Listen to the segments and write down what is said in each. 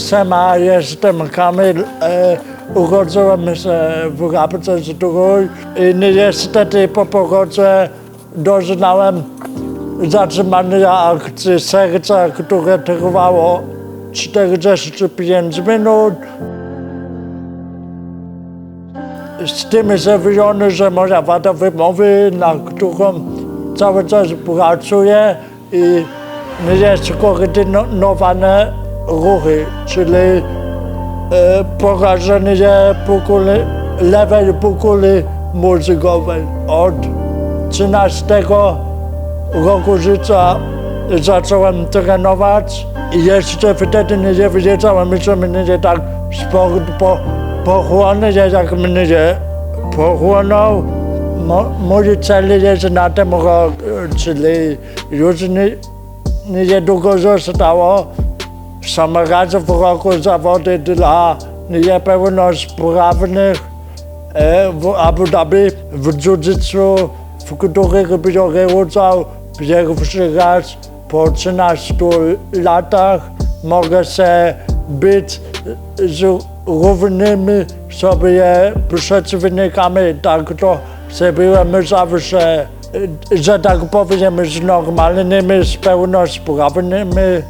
Sema, jestem Kamil. E, urodziłem się w Rabce Zdrój i niestety po porodzie doznałem zatrzymania akcji serca, które trwało 45 minut. Z tym zawieszony, że moja wada wymowy, na którą cały czas pracuję i nie jest koordynowane ruchy, czyli e, porażenie półkuli, lewej półkuli mózgowej. Od 13 roku życia zacząłem trenować i jeszcze wtedy nie wiedziałem, że mnie tak sport po, pochłonie, jak mnie pochłonął. Mój cel jest na ten rok, czyli już nie, niedługo zostało. Sam raz w roku zawody dla niepełnosprawnych e, w Abu Dhabi w jiu-jitsu, w których biorę udział pierwszy raz po 13 latach. Mogę się być z równymi sobie przeciwnikami, tak to zrobiłem zawsze, że tak powiem, z normalnymi, z pełnosprawnymi.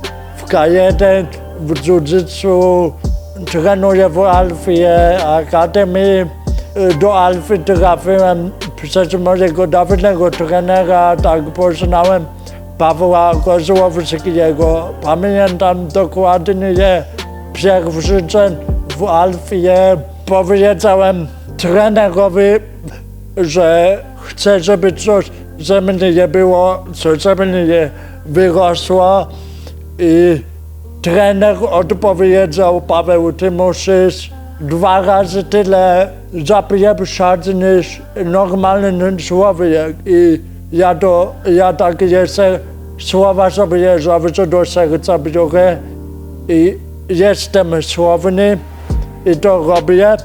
W K1, w jiu-jitsu, trenuję w Alfie Akademii. Do Alfy trafiłem przez mojego dawnego trenera, tak poznałem Pawła Kozłowskiego. Pamiętam dokładnie pierwszy dzień w Alfie. Powiedziałem trenerowi, że chcę, żeby coś ze mnie nie było, co ze mnie wyrosło. I trener odpowiedział, Paweł, ty musisz dwa razy tyle zapieprzać niż normalny człowiek. I ja, to, ja tak jeszcze słowa sobie zawsze do serca biorę i jestem słowny i to robię.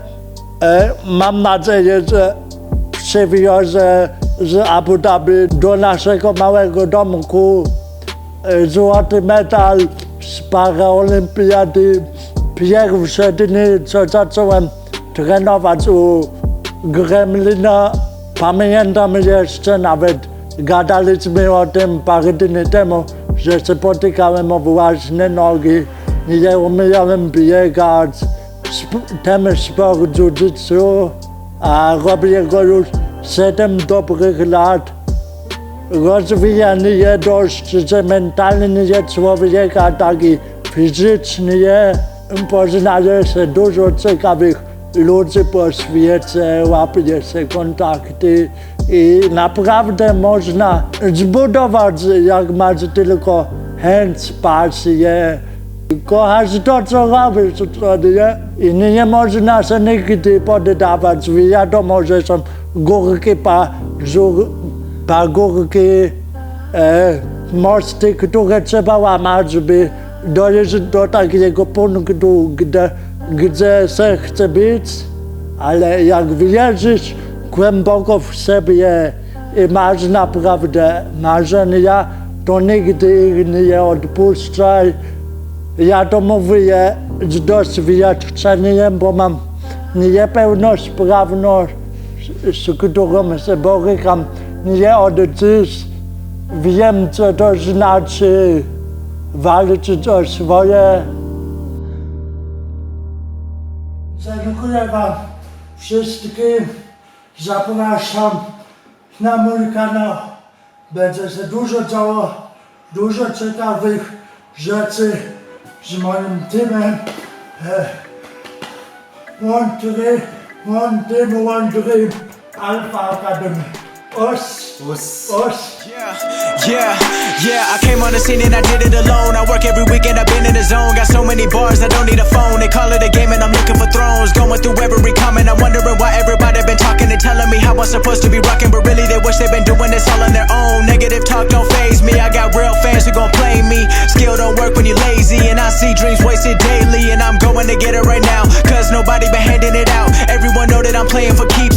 E, mam nadzieję, że przywiozę z Abu Dhabi do naszego małego domku złoty medal z paraolimpiady. Pierwsze dni, co zacząłem trenować u Gremlina, pamiętam jeszcze nawet gadaliśmy o tym parę dni temu, że się potykałem o własne nogi, nie umiałem biegać, sp- ten sport jiu-jitsu, a robię go już 7 dobrych lat. Rozwijany jest dość, że mentalny jest człowieka, tak i fizycznie. Poznaje się dużo ciekawych ludzi po świecie, łapie się kontakty i naprawdę można zbudować, jak masz tylko chęć, pasję, kochasz to, co robisz, to nie? I nie można się nigdy poddawać. Wiadomo, że są górki, pa, żur, pagórki, e, mosty, które trzeba łamać, żeby dojść do takiego punktu, gdzie, gdzie się chce być, ale jak wierzysz głęboko w siebie i masz naprawdę marzenia, to nigdy ich nie odpuszczaj. Ja to mówię z doświadczeniem, bo mam niepełnosprawność, z którą się borykam nie od dziś. Wiem, co to znaczy walczyć o swoje. Dziękuję Wam wszystkim. Zapraszam na mój kanał. Będzie się dużo działo, dużo ciekawych rzeczy z moim teamem. One, three, one team, one dream, Alpha. Os, os. Yeah, yeah, yeah. I came on the scene and I did it alone. I work every weekend, I've been in the zone. Got so many bars, I don't need a phone. They call it a game and I'm looking for thrones. Going through every comment, I'm wondering why everybody been talking and telling me how I'm supposed to be rocking. But really, they wish they been doing this all on their own. Negative talk don't phase me. I got real fans who gon' play me. Skill don't work when you're lazy. And I see dreams wasted daily. And I'm going to get it right now. Cause nobody been handing it out. Everyone know that I'm playing for keeps.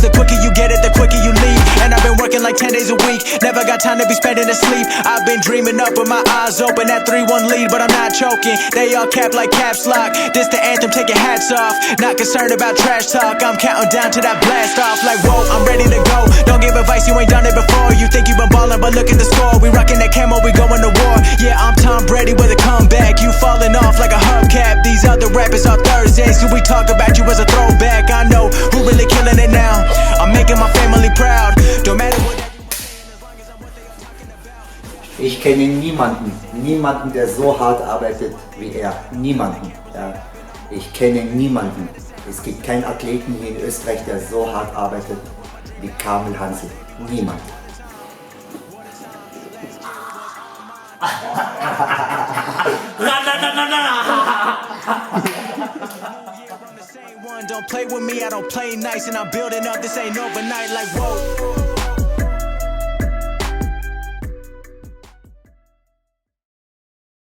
Like 10 days a week. Never got time to be spending asleep. I've been dreaming up with my eyes open. That 3 1 lead, but I'm not choking. They all cap like caps lock. This the anthem, your hats off. Not concerned about trash talk. I'm counting down to that blast off. Like, whoa, I'm ready to go. Don't give advice, you ain't done it before. You think you been ballin', but look at the score. We rockin' that camo, we going to war. Yeah, I'm Tom Brady with a comeback. You falling off like a hubcap. These other rappers are Thursdays. So we talk about you as a kenne niemanden, niemanden, der so hart arbeitet wie er. Niemanden. Ja. Ich kenne niemanden. Es gibt keinen Athleten hier in Österreich, der so hart arbeitet wie Kamel Hansel. Niemand. Don't play with me, I don't play nice, and I'm building up. This ain't overnight, like whoa.